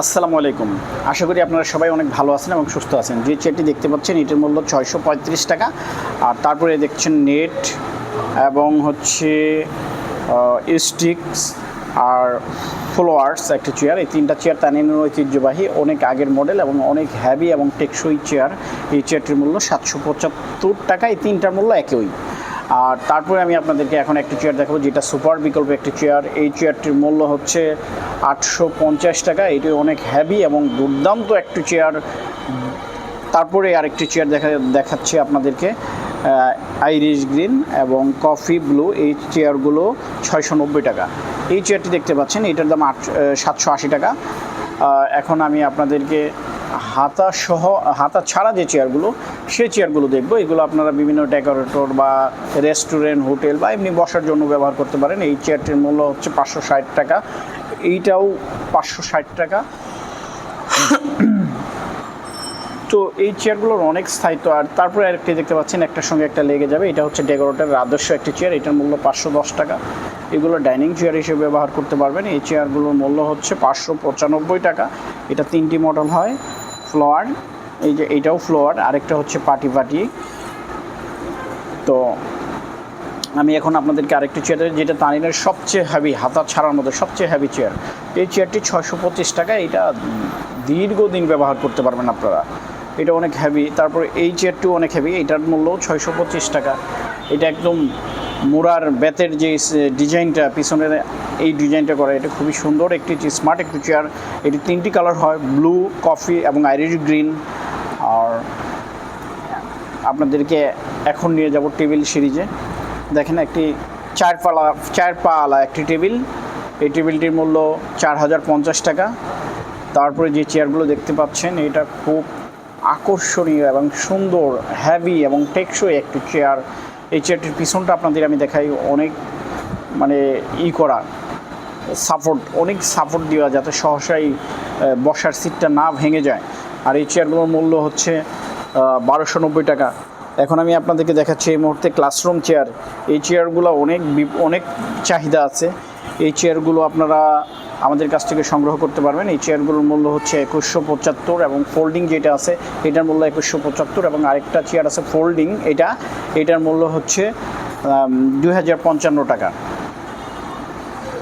আসসালামু আলাইকুম। আশা করি আপনারা সবাই অনেক ভালো আছেন এবং সুস্থ আছেন। যে চেয়ারটি দেখতে পাচ্ছেন, এটির মূল্য ছয়শো পঁয়ত্রিশ টাকা। আর তারপরে দেখছেন নেট এবং হচ্ছে স্টিক্স আর ফ্লোয়ার্স একটা চেয়ার এই তিনটা চেয়ার তানিনের ঐতিহ্যবাহী, অনেক আগের মডেল এবং অনেক হ্যাভি এবং টেকসই চেয়ার এই চেয়ারটির মূল্য সাতশো পঁচাত্তর টাকা। এই তিনটার মূল্য একই। আর তারপরে আমি আপনাদেরকে এখন একটি চেয়ার দেখাবো, যেটা সুপার বিকল্প একটি চেয়ার এই চেয়ারটির মূল্য হচ্ছে আটশো পঞ্চাশ টাকা। এটি অনেক হ্যাভি এবং দুর্দান্ত একটি চেয়ার তারপরে আরেকটি চেয়ার দেখা, দেখাচ্ছি আপনাদেরকে আইরিশ গ্রিন এবং কফি ব্লু এই চেয়ারগুলো ছয়শো নব্বই টাকা। এই চেয়ারটি দেখতে পাচ্ছেন, এটার দাম আট সাতশো টাকা। এখন আমি আপনাদেরকে হাতা সহ হাতা ছাড়া যে চেয়ারগুলো সেই চেয়ারগুলো দেখব। এগুলো আপনারা বিভিন্ন ডেকোরেটর বা রেস্টুরেন্ট হোটেল বা এমনি বসার জন্য ব্যবহার করতে পারেন। এই চেয়ারটির মূল্য হচ্ছে পাঁচশো ষাট টাকা। এইটাও পাঁচশো ষাট টাকা। তো এই চেয়ারগুলোর অনেক স্থায়িত্ব। আর তারপরে আরেকটি দেখতে পাচ্ছেন, একটার সঙ্গে একটা লেগে যাবে। এটা হচ্ছে ডেকোরেটের আদর্শ একটি চেয়ার এটার মূল্য পাঁচশো দশ টাকা। এগুলো ডাইনিং চেয়ার হিসেবে ব্যবহার করতে পারবেন। এই চেয়ারগুলোর মূল্য হচ্ছে পাঁচশো পঁচানব্বই টাকা। এটা তিনটি মডেল হয়। ফ্লোয়ার এই যে এটাও ফ্লোয়ার আরেকটা হচ্ছে পাটি পাটি তো আমি এখন আপনাদেরকে আরেকটি চেয়ার যেটা তানিনের সবচেয়ে হ্যাভি হাতা ছাড়ার মধ্যে সবচেয়ে হ্যাভি চেয়ার এই চেয়ারটি ছয়শো পঁচিশ টাকা এটা দীর্ঘদিন ব্যবহার করতে পারবেন আপনারা। এটা অনেক হ্যাভি তারপরে এই চেয়ারটিও অনেক হ্যাভি এটার মূল্য ছয়শো পঁচিশ টাকা। এটা একদম মোড়ার বেতের যে ডিজাইনটা পিছনে এই ডিজাইনটা করা, এটা খুবই সুন্দর একটি স্মার্ট একটি চেয়ার এটি তিনটি কালার হয় ব্লু কফি এবং আইরিশ গ্রিন আর আপনাদেরকে এখন নিয়ে যাব টেবিল সিরিজে দেখেন একটি চার পালা চার পালা একটি টেবিল এই টেবিলটির মূল্য চার হাজার পঞ্চাশ টাকা। তারপরে যে চেয়ারগুলো দেখতে পাচ্ছেন, এটা খুব আকর্ষণীয় এবং সুন্দর হ্যাভি এবং টেকসই একটি চেয়ার এই চেয়ারটির পিছনটা আপনাদের আমি দেখাই, অনেক মানে ই করা সাপোর্ট অনেক সাপোর্ট দেওয়া যাতে সহসাই বসার সিটটা না ভেঙে যায়। আর এই চেয়ারগুলোর মূল্য হচ্ছে বারোশো নব্বই টাকা। এখন আমি আপনাদেরকে দেখাচ্ছি এই মুহূর্তে ক্লাসরুম চেয়ার এই চেয়ারগুলো অনেক অনেক চাহিদা আছে। এই চেয়ারগুলো আপনারা আমাদের কাছ থেকে সংগ্রহ করতে পারবেন। এই চেয়ারগুলোর মূল্য হচ্ছে একুশশো পঁচাত্তর এবং ফোল্ডিং যেটা আছে, এটার মূল্য একুশশো পঁচাত্তর এবং আরেকটা চেয়ার আছে ফোল্ডিং এটা, এটার মূল্য হচ্ছে দুই হাজার পঞ্চান্ন টাকা।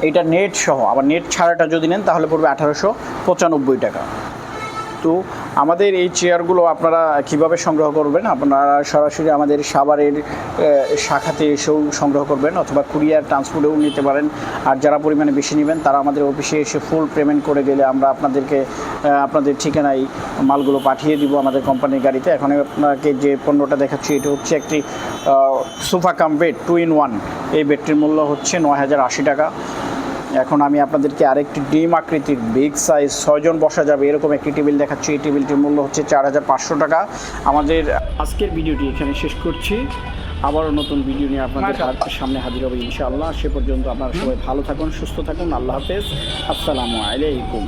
এটা নেট সহ, আবার নেট ছাড়াটা যদি নেন তাহলে পড়বে আঠারোশো পঁচানব্বই টাকা। তো আমাদের এই চেয়ারগুলো আপনারা কীভাবে সংগ্রহ করবেন? আপনারা সরাসরি আমাদের সাভারের শাখাতে এসেও সংগ্রহ করবেন অথবা কুরিয়ার ট্রান্সপোর্টেও নিতে পারেন। আর যারা পরিমাণে বেশি নেবেন, তারা আমাদের অফিসে এসে ফুল পেমেন্ট করে গেলে আমরা আপনাদেরকে আপনাদের ঠিকানায় মালগুলো পাঠিয়ে দিব আমাদের কোম্পানির গাড়িতে। এখন আপনাকে যে পণ্যটা দেখাচ্ছি, এটা হচ্ছে একটি sofa cum bed two in one এই বেডটির মূল্য হচ্ছে নয় হাজার আশি টাকা। এখন আমি আপনাদেরকে আরেকটি ডিম আকৃতির বিগ সাইজ ছয়জন বসা যাবে। এরকম একটি টেবিল দেখাচ্ছি। এই টেবিলটির মূল্য হচ্ছে চার হাজার পাঁচশো টাকা। আমাদের আজকের ভিডিওটি এখানে শেষ করছি। আবারও নতুন ভিডিও নিয়ে আপনাদের সামনে হাজির হবে ইনশাআল্লাহ। সে পর্যন্ত আপনারা সবাই ভালো থাকুন সুস্থ থাকুন। আল্লাহ হাফেজ। আসসালামু আলাইকুম।